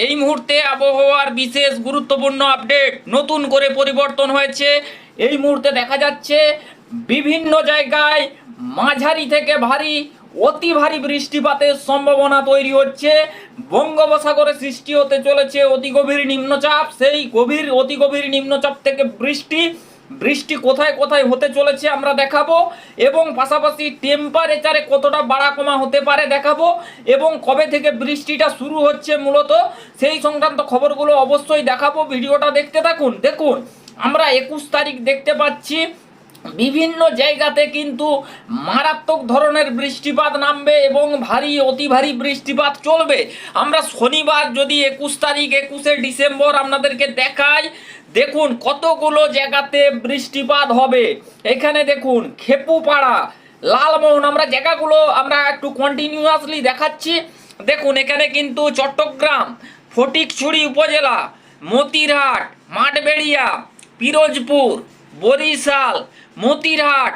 এই মুহূর্তে আবহাওয়ার বিশেষ গুরুত্বপূর্ণ আপডেট নতুন করে পরিবর্তন হয়েছে। এই মুহূর্তে দেখা যাচ্ছে বিভিন্ন জায়গায় মাঝারি থেকে ভারী, অতি ভারী বৃষ্টিপাতের সম্ভাবনা তৈরি হচ্ছে। বঙ্গোপসাগরে সৃষ্টি হতে চলেছে অতি গভীর নিম্নচাপ। সেই গভীর, অতি গভীর নিম্নচাপ থেকে বৃষ্টি বৃষ্টি কোথায় কোথায় হতে চলেছে আমরা দেখাবো এবং পাশাপাশি টেম্পারেচারে কতটা বাড়া কমা হতে পারে দেখাবো এবং কবে থেকে বৃষ্টিটা শুরু হচ্ছে মূলত সেই সংক্রান্ত খবরগুলো অবশ্যই দেখাবো। ভিডিওটা দেখতে থাকুন। দেখুন, আমরা একুশ তারিখ দেখতে পাচ্ছি। বিভিন্ন জায়গাতে কিন্তু মারাত্মক ধরনের বৃষ্টিপাত নামবে এবং ভারী, অতি ভারী বৃষ্টিপাত চলবে। আমরা শনিবার যদি একুশ তারিখ, একুশে ডিসেম্বর আপনাদেরকে দেখাই, দেখুন কতগুলো জায়গাতে বৃষ্টিপাত হবে। এখানে দেখুন, খেপুপাড়া, লালমোহন, আমরা জায়গাগুলো আমরা একটু কন্টিনিউয়াসলি দেখাচ্ছি। দেখুন, এখানে কিন্তু চট্টগ্রাম, ফটিকছড়ি উপজেলা, মতিরহাট, মাঠবেড়িয়া, পিরোজপুর, বরিশাল মতিরহাট,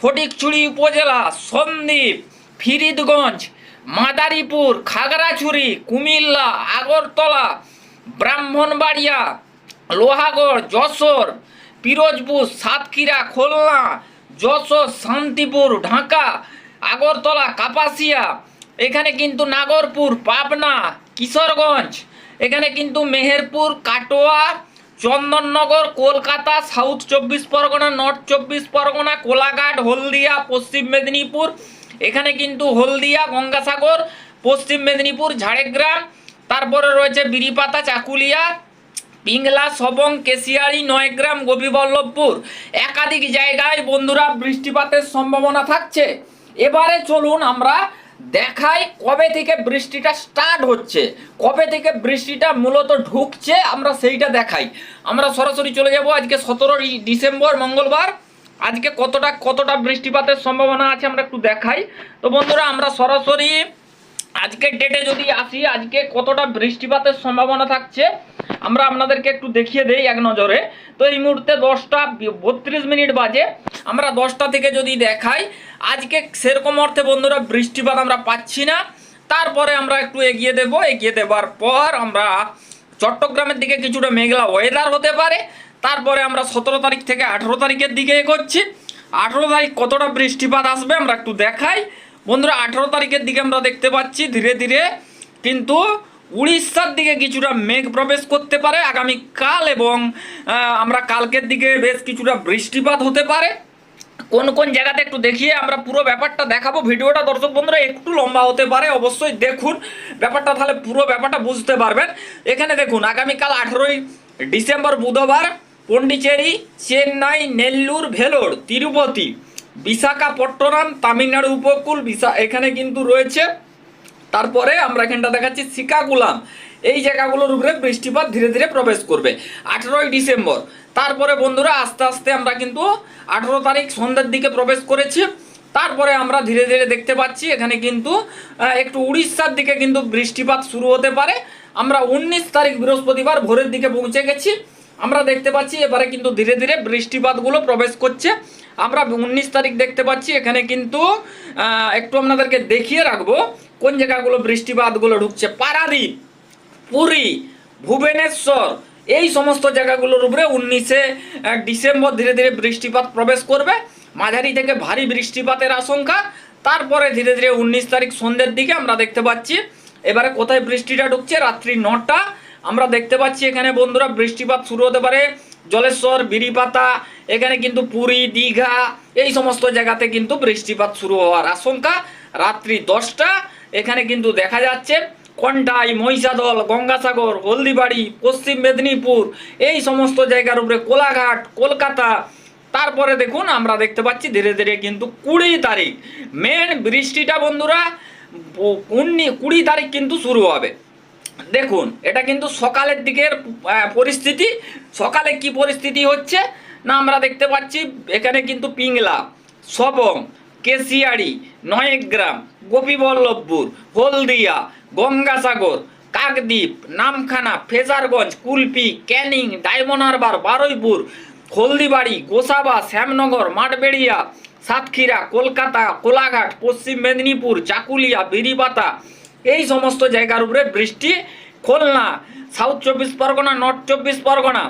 ফটিকছড়ি উপজেলা, সন্দ্বীপ, ফিরিদগঞ্জ, মাদারীপুর, খাগড়াছড়ি, কুমিল্লা, আগরতলা, ব্রাহ্মণবাড়িয়া, লোহাগড়, যশোর, পিরোজপুর, সাতক্ষীরা, খুলনা, যশোর, শান্তিপুর, ঢাকা, আগরতলা, কাপাসিয়া, এখানে কিন্তু নাগরপুর, পাবনা, কিশোরগঞ্জ, এখানে কিন্তু মেহেরপুর, কাটোয়া চন্দননগর, কলকাতা, সাউথ চব্বিশ পরগনা, নর্থ চব্বিশ পরগনা, কোলাঘাট, হলদিয়া, পশ্চিম মেদিনীপুর। এখানে কিন্তু হলদিয়া, গঙ্গাসাগর, পশ্চিম মেদিনীপুর, ঝাড়গ্রাম, তারপরে রয়েছে বিরিপাতা, চাকুলিয়া, পিংলা, সবং কেশিয়াড়ি নয়গ্রাম, গোপীবল্লভপুর। একাধিক জায়গায় বন্ধুরা বৃষ্টিপাতের সম্ভাবনা থাকছে। এবারে চলুন আমরা দেখাই কবে থেকে বৃষ্টিটা স্টার্ট হচ্ছে। কবে থেকে বৃষ্টিটা মূলত ঢুকছে, আমরা সেইটা দেখাই। আমরা সরাসরি চলে যাব আজকে সতেরোই ডিসেম্বর, মঙ্গলবার। আজকে কতটা কতটা বৃষ্টিপাতের সম্ভাবনা আছে আমরা একটু দেখাই। তো বন্ধুরা, আমরা সরাসরি আজকের ডেটে যদি আসি, আজকে কতটা বৃষ্টিপাতের সম্ভাবনা থাকছে আমরা আপনাদেরকে একটু দেখিয়ে দেই এক নজরে। তো এই মুহূর্তে দশটা বত্রিশ মিনিট বাজে। আমরা দশটা থেকে যদি দেখাই, আজকে সেরকম অর্থে বন্ধুরা বৃষ্টিপাত আমরা পাচ্ছি না। তারপরে আমরা একটু এগিয়ে দেব। এগিয়ে দেবার পর আমরা চট্টগ্রামের দিকে কিছুটা মেঘলা ওয়েদার হতে পারে। তারপরে আমরা সতেরো তারিখ থেকে আঠেরো তারিখের দিকে এগোচ্ছি। আঠেরো তারিখ কতটা বৃষ্টিপাত আসবে আমরা একটু দেখাই। বন্ধুরা, আঠেরো তারিখের দিকে আমরা দেখতে পাচ্ছি ধীরে ধীরে। কিন্তু উড়িষ্যার দিকে কিছুটা মেঘ প্রবেশ করতে পারে আগামীকাল এবং আমরা কালকের দিকে বেশ কিছুটা বৃষ্টিপাত হতে পারে। কোন কোন জায়গাতে একটু দেখিয়ে আমরা পুরো ব্যাপারটা দেখাবো। ভিডিওটা দর্শক বন্ধুরা একটু লম্বা হতে পারে, অবশ্যই দেখুন। ব্যাপারটা তাহলে পুরো ব্যাপারটা বুঝতে পারবেন। এখানে দেখুন, আগামীকাল আঠেরোই ডিসেম্বর বুধবার পন্ডিচেরি, চেন্নাই, নেল্লুর, ভেলোর, তিরুপতি, বিশাখাপট্টনম, তামিলনাড়ু উপকূল, বিশা এখানে কিন্তু রয়েছে তারপরে আমরা এখানটা দেখাচ্ছি সিকাকুলাম। এই জায়গাগুলোর উপরে বৃষ্টিপাত ধীরে ধীরে প্রবেশ করবে। আঠেরোই ডিসেম্বর। তারপরে বন্ধুরা, আস্তে আস্তে আমরা কিন্তু আঠেরো তারিখ সন্ধ্যের দিকে প্রবেশ করেছি। তারপরে আমরা ধীরে ধীরে দেখতে পাচ্ছি, এখানে কিন্তু একটু উড়িষ্যার দিকে কিন্তু বৃষ্টিপাত শুরু হতে পারে। আমরা উনিশ তারিখ বৃহস্পতিবার ভোরের দিকে পৌঁছে গেছি। আমরা দেখতে পাচ্ছি, এবারে কিন্তু ধীরে ধীরে বৃষ্টিপাতগুলো প্রবেশ করছে। আমরা উনিশ তারিখ দেখতে পাচ্ছি, এখানে কিন্তু একটু আপনাদেরকে দেখিয়ে রাখব কোন জায়গাগুলো বৃষ্টিপাতগুলো ঢুকছে। পারাদ্বীপ, পুরী, ভুবনেশ্বর, এই সমস্ত জায়গাগুলোর উপরে উনিশে ডিসেম্বর ধীরে ধীরে বৃষ্টিপাত প্রবেশ করবে। মাঝারি থেকে ভারী বৃষ্টিপাতের আশঙ্কা। তারপরে ধীরে ধীরে উনিশ তারিখ সন্ধ্যের দিকে আমরা দেখতে পাচ্ছি। এবারে কোথায় বৃষ্টিটা ঢুকছে? রাত্রি নটা। আমরা দেখতে পাচ্ছি এখানে বন্ধুরা বৃষ্টিপাত শুরু হতে পারে জলেশ্বর, বিড়িপাতা, এখানে কিন্তু পুরী, দীঘা, এই সমস্ত জায়গাতে কিন্তু বৃষ্টিপাত শুরু হওয়ার আশঙ্কা। রাত্রি দশটা, এখানে কিন্তু দেখা যাচ্ছে কন্টাই, মহিষাদল, গঙ্গাসাগর, হলদিবাড়ি, পশ্চিম মেদিনীপুর, এই সমস্ত জায়গার উপরে কোলাঘাট, কলকাতা। তারপরে দেখুন, আমরা দেখতে পাচ্ছি ধীরে ধীরে কিন্তু কুড়ি তারিখ। মেন বৃষ্টিটা বন্ধুরা কুড়ি তারিখ কিন্তু শুরু হবে। দেখুন, এটা কিন্তু সকালের দিকের পরিস্থিতি। সকালে কি পরিস্থিতি হচ্ছে? না, আমরা দেখতে পাচ্ছি, এখানে কিন্তু পিংলা, সবং কেশিয়াড়ি নয়গ্রাম, গোপীবল্লভপুর, হলদিয়া, গঙ্গাসাগর, কাকদ্বীপ, নামখানা, ফেজারগঞ্জ, কুলপি, ক্যানিং, ডায়মন্ড হারবার, বারুইপুর, হলদিবাড়ি, গোসাবা, শ্যামনগর, মাঠবেড়িয়া, সাতক্ষীরা, কলকাতা, কোলাঘাট, পশ্চিম মেদিনীপুর, চাকুলিয়া, বিরিবাতা এই সমস্ত জায়গার উপরে বৃষ্টি, খুলনা সাউথ চব্বিশ পরগনা নর্থ চব্বিশ পরগনা।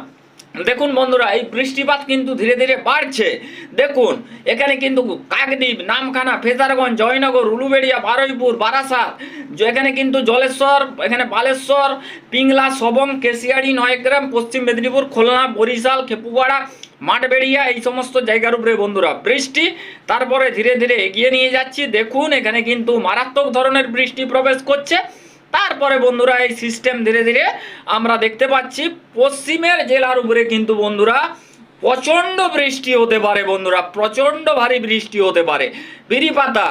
দেখুন বন্ধুরা, এই বৃষ্টিপাত কিন্তু ধীরে ধীরে বাড়ছে। দেখুন, এখানে কিন্তু কাকদ্বীপ, নামখানা, ফেজারগঞ্জ, জয়নগর, উলুবেড়িয়া, বারুইপুর, বারাসাত এখানে কিন্তু জলেশ্বর, এখানে বালেশ্বর, পিংলা, সবং, কেশিয়াড়ি, নয়গ্রাম, পশ্চিম মেদিনীপুর, খুলনা, বরিশাল, খেপুপাড়া মাঠবেড়িয়া এই সমস্ত জায়গার উপরে বন্ধুরা বৃষ্টি, তারপরে ধীরে ধীরে এগিয়ে নিয়ে যাচ্ছি। দেখুন, এখানে কিন্তু মারাত্মক ধরনের বৃষ্টি প্রবেশ করছে। তারপরে বন্ধুরা এই সিস্টেম ধীরে ধীরে আমরা দেখতে পাচ্ছি, পশ্চিমের জেলার উপরে কিন্তু বন্ধুরা প্রচণ্ড বৃষ্টি হতে পারে বন্ধুরা, প্রচণ্ড ভারী বৃষ্টি হতে পারে। বিরিপাতা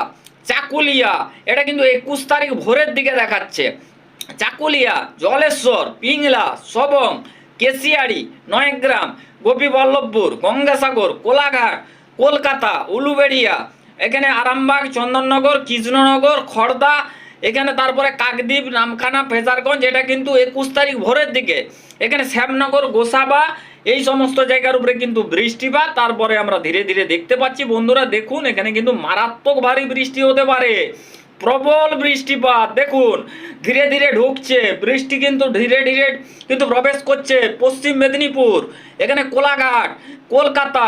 চাকুলিয়া, এটা কিন্তু একুশ তারিখ ভোরের দিকে দেখাচ্ছে। চাকুলিয়া, জলেশ্বর, পিংলা, সবং কেশিয়াড়ি নয়গ্রাম, গোপীবল্লভপুর, গঙ্গাসাগর, কোলাঘাট, কলকাতা, উলুবেড়িয়া, এখানে আরামবাগ, চন্দননগর, কৃষ্ণনগর খড়দা এখানে তারপরে কাকদ্বীপ, নামখানা, ফেজারগঞ্জ, এটা কিন্তু একুশ তারিখ ভোরের দিকে। এখানে শ্যামনগর, গোসাবা, এই সমস্ত জায়গার উপরে কিন্তু বৃষ্টিপাত, তারপরে আমরা ধীরে ধীরে দেখতে পাচ্ছি। বন্ধুরা, দেখুন, এখানে কিন্তু মারাত্মক ভারী বৃষ্টি হতে পারে। প্রবল বৃষ্টিপাত। দেখুন, ধীরে ধীরে ঢুকছে। বৃষ্টি কিন্তু ধীরে ধীরে কিন্তু প্রবেশ করছে পশ্চিম মেদিনীপুর, এখানে কোলাঘাট, কলকাতা,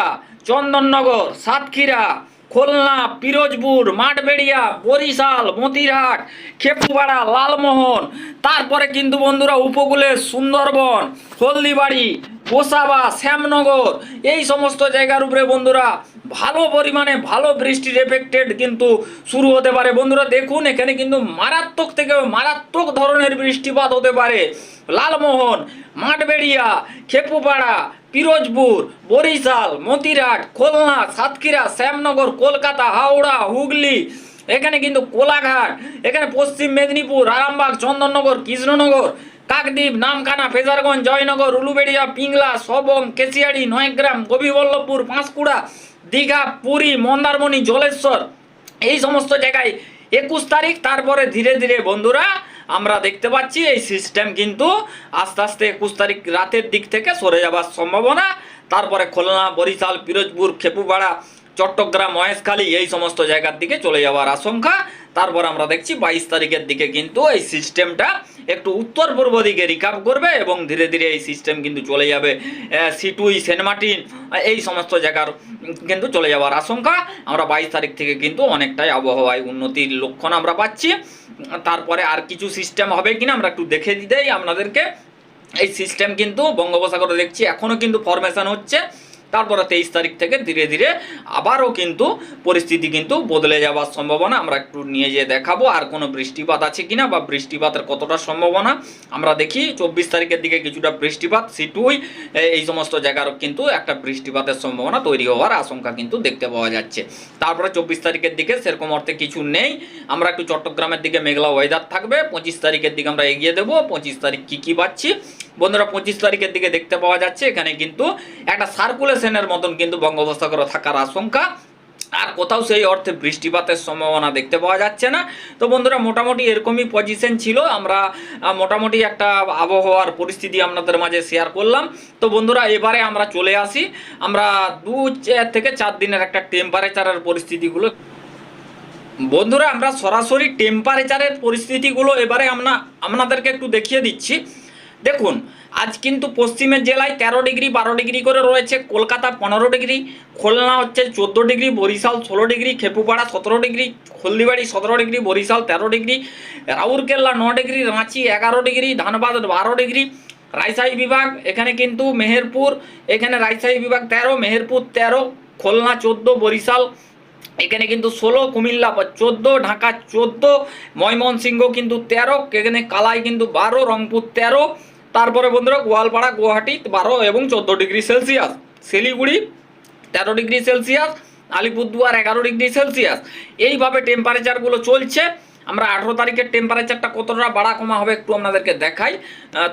চন্দননগর, সাতক্ষীরা খুলনা, পিরোজপুর, মাঠবেড়িয়া, বরিশাল, মতিরহাট খেপুপাড়া লালমোহন, তারপরে কিন্তু বন্ধুরা উপকূলে সুন্দরবন, হলদিবাড়ি, গোসাবা, শ্যামনগর, এই সমস্ত জায়গার উপরে বন্ধুরা ভালো পরিমাণে ভালো বৃষ্টির এফেক্টেড কিন্তু শুরু হতে পারে। বন্ধুরা দেখুন, এখানে কিন্তু মারাত্মক থেকে মারাত্মক ধরনের বৃষ্টিপাত হতে পারে। লালমোহন, মাঠবেড়িয়া, খেপুপাড়া, পিরোজপুর, বরিশাল, মতিরাট, খুলনা, সাতক্ষীরা, শ্যামনগর, কলকাতা, হাওড়া, হুগলি, এখানে কিন্তু কোলাঘাট, এখানে পশ্চিম মেদিনীপুর, আরামবাগ, চন্দননগর, কৃষ্ণনগর, কাকদ্বীপ, নামখানা, ফেজারগঞ্জ, জয়নগর, উলুবেড়িয়া, পিংলা, সবং, কেশিয়াড়ি, নয়গ্রাম গোপীবল্লভপুর পাঁশকুড়া, দীঘা, পুরী, মন্দারমণি, জলেশ্বর, এই সমস্ত জায়গায় একুশ তারিখ, তারপরে ধীরে ধীরে বন্ধুরা আমরা দেখতে পাচ্ছি এই সিস্টেম কিন্তু আস্তে আস্তে একুশ তারিখ রাতের দিক থেকে সরে যাবার সম্ভাবনা। তারপরে খুলনা, বরিশাল, পিরোজপুর, খেপুপাড়া, চট্টগ্রাম, মহেশখালী এই সমস্ত জায়গার দিকে চলে যাওয়ার আশঙ্কা। তারপর আমরা দেখছি বাইশ তারিখের দিকে কিন্তু এই সিস্টেমটা একটু উত্তর পূর্ব দিকে রিকাভ করবে এবং ধীরে ধীরে এই সিস্টেম কিন্তু চলে যাবে সিটুই সেন্ট মার্টিন এই সমস্ত জায়গার কিন্তু চলে যাওয়ার আশঙ্কা। আমরা বাইশ তারিখ থেকে কিন্তু অনেকটাই আবহাওয়ায় উন্নতির লক্ষণ আমরা পাচ্ছি। তারপরে আর কিছু সিস্টেম হবে কিনা আমরা একটু দেখে দিতেই আপনাদেরকে। এই সিস্টেম কিন্তু বঙ্গোপসাগরে দেখছি এখনও কিন্তু ফরমেশন হচ্ছে। তারপরে তেইশ তারিখ থেকে ধীরে ধীরে আবারও কিন্তু পরিস্থিতি কিন্তু বদলে যাওয়ার সম্ভাবনা আমরা একটু নিয়ে যেয়ে দেখাবো। আর কোনো বৃষ্টিপাত আছে কিনা বা বৃষ্টিপাতের কতটা সম্ভাবনা আমরা দেখি। চব্বিশ তারিখের দিকে কিছুটা বৃষ্টিপাত, সিটুই এই সমস্ত জায়গারও কিন্তু একটা বৃষ্টিপাতের সম্ভাবনা তৈরি হওয়ার আশঙ্কা কিন্তু দেখতে পাওয়া যাচ্ছে। তারপরে চব্বিশ তারিখের দিকে সেরকম অর্থে কিছু নেই। আমরা একটু চট্টগ্রামের দিকে মেঘলা ওয়েদার থাকবে। পঁচিশ তারিখের দিকে আমরা এগিয়ে দেবো। পঁচিশ তারিখ কী কী পাচ্ছি? বন্ধুরা পঁচিশ তারিখের দিকে দেখতে পাওয়া যাচ্ছে, এখানে কিন্তু একটা সার্কুলেশনের মতন কিন্তু বঙ্গোপসাগরে থাকার আশঙ্কা। আর কোথাও সেই অর্থে বৃষ্টিপাতের সম্ভাবনা দেখতে পাওয়া যাচ্ছে না। তো বন্ধুরা, মোটামুটি এরকমই পজিশন ছিল। আমরা মোটামুটি একটা আবহাওয়ার পরিস্থিতি আপনাদের মাঝে শেয়ার করলাম। তো বন্ধুরা, এবারে আমরা চলে আসি। আমরা দু থেকে চার দিনের একটা টেম্পারেচারের পরিস্থিতিগুলো। বন্ধুরা, আমরা সরাসরি টেম্পারেচারের পরিস্থিতিগুলো এবারে আমরা আপনাদেরকে একটু দেখিয়ে দিচ্ছি। দেখুন, আজ কিন্তু পশ্চিমের জেলায় তেরো ডিগ্রি, বারো ডিগ্রি করে রয়েছে, কলকাতা পনেরো ডিগ্রি, খুলনা হচ্ছে চোদ্দ ডিগ্রি, বরিশাল ষোলো ডিগ্রি, খেপুপাড়া সতেরো ডিগ্রি, হলদিবাড়ি সতেরো ডিগ্রি, বরিশাল তেরো ডিগ্রি, রাউরকেল্লা ন ডিগ্রি, রাঁচি এগারো ডিগ্রি, ধানবাদ বারো ডিগ্রি রাজশাহী বিভাগ, এখানে কিন্তু মেহেরপুর, এখানে রাজশাহী বিভাগ তেরো, মেহেরপুর তেরো, খুলনা চোদ্দ, বরিশাল এখানে কিন্তু ষোলো, কুমিল্লা চোদ্দ, ঢাকা চোদ্দ, ময়মনসিংহ কিন্তু তেরো, এখানে কালাই কিন্তু বারো, রংপুর তেরো, তারপরে বন্ধুরা গোয়ালপাড়া, গুয়াহাটি বারো এবং চোদ্দ ডিগ্রি সেলসিয়াস। শিলিগুড়ি তেরো ডিগ্রি সেলসিয়াস, আলিপুরদুয়ার এগারো ডিগ্রি সেলসিয়াস। এইভাবে টেম্পারেচারগুলো চলছে। আমরা আঠেরো তারিখের টেম্পারেচারটা কতটা বাড়া কমা হবে একটু আপনাদেরকে দেখাই।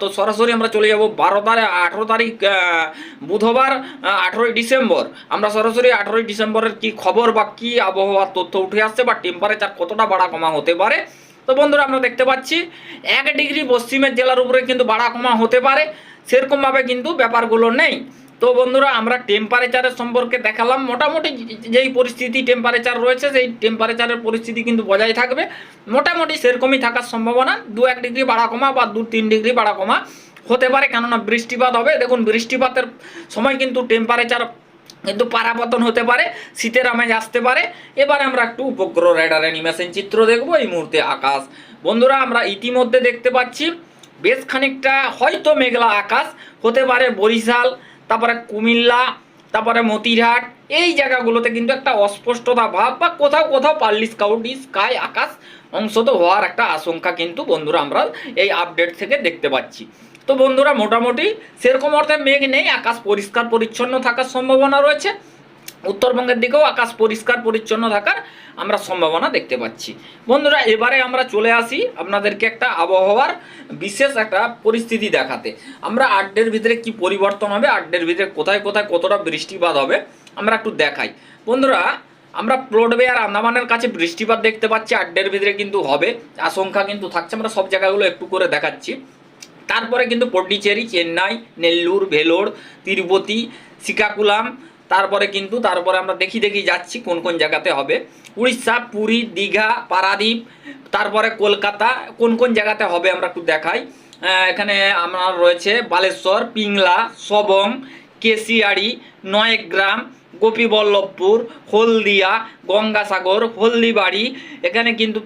তো সরাসরি আমরা চলে যাব বারো তারিখ আঠেরো তারিখ বুধবার আঠেরোই ডিসেম্বর। আমরা সরাসরি আঠেরোই ডিসেম্বরের কি খবর বা কি আবহাওয়ার তথ্য উঠে আসছে বা টেম্পারেচার কতটা বাড়া কমা হতে পারে? তো বন্ধুরা, আমরা দেখতে পাচ্ছি এক ডিগ্রি পশ্চিমের জেলার উপরে কিন্তু বাড়া কমা হতে পারে। সেরকমভাবে কিন্তু ব্যাপারগুলো নেই। তো বন্ধুরা, আমরা টেম্পারেচারের সম্পর্কে দেখালাম। মোটামুটি যেই পরিস্থিতি টেম্পারেচার রয়েছে, সেই টেম্পারেচারের পরিস্থিতি কিন্তু বজায় থাকবে। মোটামুটি সেরকমই থাকার সম্ভাবনা। দু এক ডিগ্রি বাড়া কমা বা দু তিন ডিগ্রি বাড়া কমা হতে পারে, কেননা বৃষ্টিপাত হবে। দেখুন, বৃষ্টিপাতের সময় কিন্তু টেম্পারেচার কিন্তু পারাপতন হতে পারে, শীতের আমেজ আসতে পারে। এবার আমরা একটু উপগ্রহ রেডার অ্যানিমেশন চিত্র দেখব। এই মুহূর্তে আকাশ। বন্ধুরা, আমরা ইতিমধ্যে দেখতে পাচ্ছি, বেশ খানিকটা হয়তো মেঘলা আকাশ, হতে পারে বরিশাল তারপরে কুমিল্লা, তারপরে মতিরহাট, এই জায়গাগুলোতে কিন্তু একটা অস্পষ্টতা ভাব বা কোথাও কোথাও পার্লি স্কাউট স্কাই আকাশ অংশত হওয়ার একটা আশঙ্কা কিন্তু বন্ধুরা আমরা এই আপডেট থেকে দেখতে পাচ্ছি। তো বন্ধুরা, মোটামুটি সেরকম অর্থে মেঘ নেই, আকাশ পরিষ্কার পরিচ্ছন্ন থাকার সম্ভাবনা রয়েছে। উত্তরবঙ্গের দিকেও আকাশ পরিষ্কার, পরিচ্ছন্ন থাকার আমরা সম্ভাবনা দেখতে পাচ্ছি। বন্ধুরা, এবারে আমরা চলে আসি আপনাদেরকে একটা আবহাওয়ার বিশেষ একটা পরিস্থিতি দেখাতে। আমরা আড্ডের ভিতরে কি পরিবর্তন হবে, আড্ডের ভিতরে কোথায় কোথায় কতটা বৃষ্টিপাত হবে, আমরা একটু দেখাই। বন্ধুরা, আমরা প্লটবে আর আন্দামানের কাছে বৃষ্টিপাত দেখতে পাচ্ছি, আড্ডের ভিতরে কিন্তু হবে, আশঙ্কা কিন্তু থাকছে। আমরা সব জায়গাগুলো একটু করে দেখাচ্ছি। তারপরে কিন্তু পন্ডিচেরি, চেন্নাই, নেল্লুর, ভেলোর, তিরুপতি শ্রীকাকুলাম তারপরে কিন্তু তারপরে আমরা দেখি দেখি যাচ্ছি কোন কোন জায়গাতে হবে। উড়িষ্যা, পুরী, দীঘা, পারাদ্বীপ, তারপরে কলকাতা, কোন কোন জায়গাতে হবে আমরা একটু দেখাই। এখানে আমার রয়েছে বালেশ্বর, পিংলা সবং কেশিয়াড়ি, নয়গ্রাম গোপীবল্লভপুর, হলদিয়া, গঙ্গাসাগর, হলদিবাড়ি, এখানে কিন্তু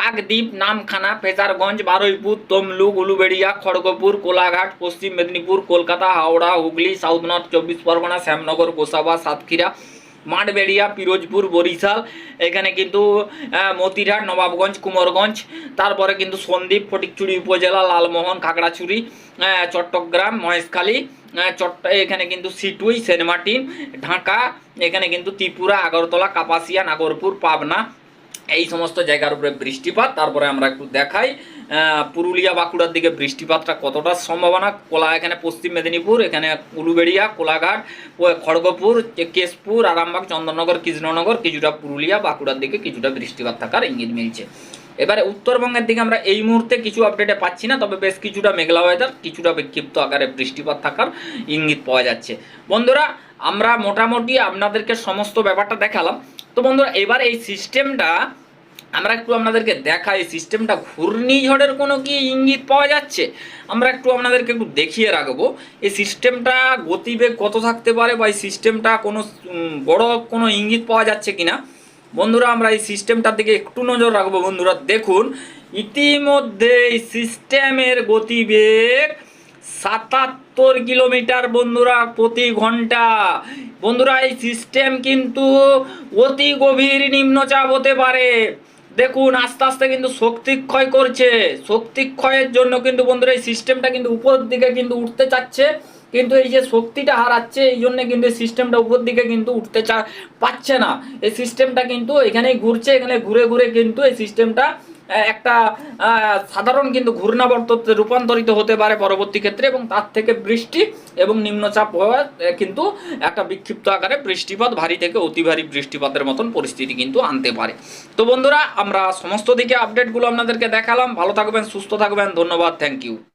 কাকদ্বীপ, নামখানা, ফেজারগঞ্জ, বারুইপুর, তমলুক, উলুবেড়িয়া, খড়গপুর, কোলাঘাট, পশ্চিম মেদিনীপুর, কলকাতা, হাওড়া, হুগলি, সাউথ নর্থ, চব্বিশ পরগনা, শ্যামনগর, গোসাবা, সাতক্ষীরা, মাঠবেড়িয়া, পিরোজপুর, বরিশাল, এখানে কিন্তু মতিরহাট, নবাবগঞ্জ, কুমোরগঞ্জ, তারপরে কিন্তু সন্দ্বীপ ফটিকচুরি উপজেলা, লালমোহন, খাগড়াছড়ি চট্টগ্রাম, মহেশখালী চট্ট এখানে কিন্তু সিটুই সেন্ট মার্টিন ঢাকা, এখানে কিন্তু ত্রিপুরা, আগরতলা, কাপাসিয়া, নাগরপুর, পাবনা, এই সমস্ত জায়গার উপরে বৃষ্টিপাত। তারপরে আমরা একটু দেখাই পুরুলিয়া, বাঁকুড়ার দিকে বৃষ্টিপাতটা কতটা সম্ভাবনা? কোলা এখানে পশ্চিম মেদিনীপুর, এখানে উলুবেড়িয়া, কোলাঘাট খড়গপুর, কেশপুর, আরামবাগ, চন্দননগর, কৃষ্ণনগর, কিছুটা পুরুলিয়া, বাঁকুড়ার দিকে কিছুটা বৃষ্টিপাত থাকার ইঙ্গিত মিলছে। এবারে উত্তরবঙ্গের দিকে আমরা এই মুহূর্তে কিছু আপডেটে পাচ্ছি না, তবে বেশ কিছুটা মেঘলা ওয়েদার কিছুটা বিক্ষিপ্ত আকারে বৃষ্টিপাত থাকার ইঙ্গিত পাওয়া যাচ্ছে। বন্ধুরা, আমরা মোটামুটি আপনাদেরকে সমস্ত ব্যাপারটা দেখালাম। তো বন্ধুরা, এবার এই সিস্টেমটা আমরা একটু আপনাদেরকে দেখাই সিস্টেমটা ঘূর্ণিঝড়ের কোনো কি ইঙ্গিত পাওয়া যাচ্ছে? আমরা একটু আপনাদেরকে একটু দেখিয়ে রাখব। এই সিস্টেমটা গতিবেগ কত থাকতে পারে বা এই সিস্টেমটা কোনো বড় কোনো ইঙ্গিত পাওয়া যাচ্ছে কিনা? বন্ধুরা, আমরা এই সিস্টেমটার দিকে একটু নজর রাখব বন্ধুরা। দেখুন, ইতিমধ্যে এই সিস্টেমের গতিবেগ সাতাত্তর কিলোমিটার বন্ধুরা প্রতি ঘণ্টা। বন্ধুরা, এই সিস্টেম কিন্তু অতি গভীর নিম্নচাপ হতে পারে। দেখুন, আস্তে আস্তে কিন্তু শক্তি ক্ষয় করছে। শক্তি ক্ষয়ের জন্য কিন্তু বন্ধুরা, এই সিস্টেমটা কিন্তু উপর দিকে কিন্তু উঠতে চাচ্ছে। কিন্তু এই যে শক্তিটা হারাচ্ছে, এই জন্য কিন্তু এই সিস্টেমটা উপর দিকে কিন্তু উঠতে চা পাচ্ছে না। এই সিস্টেমটা কিন্তু এখানেই ঘুরছে, এখানে ঘুরে ঘুরে কিন্তু এই সিস্টেমটা একটা সাধারণ কিন্তু ঘূর্ণাবর্ততে রূপান্তরিত হতে পারে পরবর্তী ক্ষেত্রে এবং তার থেকে বৃষ্টি এবং নিম্নচাপ হওয়া কিন্তু একটা বিক্ষিপ্ত আকারে বৃষ্টিপাত, ভারী থেকে অতি ভারী বৃষ্টিপাতের মতন পরিস্থিতি কিন্তু আনতে পারে। তো বন্ধুরা, আমরা সমস্ত দিকে আপডেটগুলো আপনাদেরকে দেখালাম। ভালো থাকবেন, সুস্থ থাকবেন, ধন্যবাদ থ্যাংক ইউ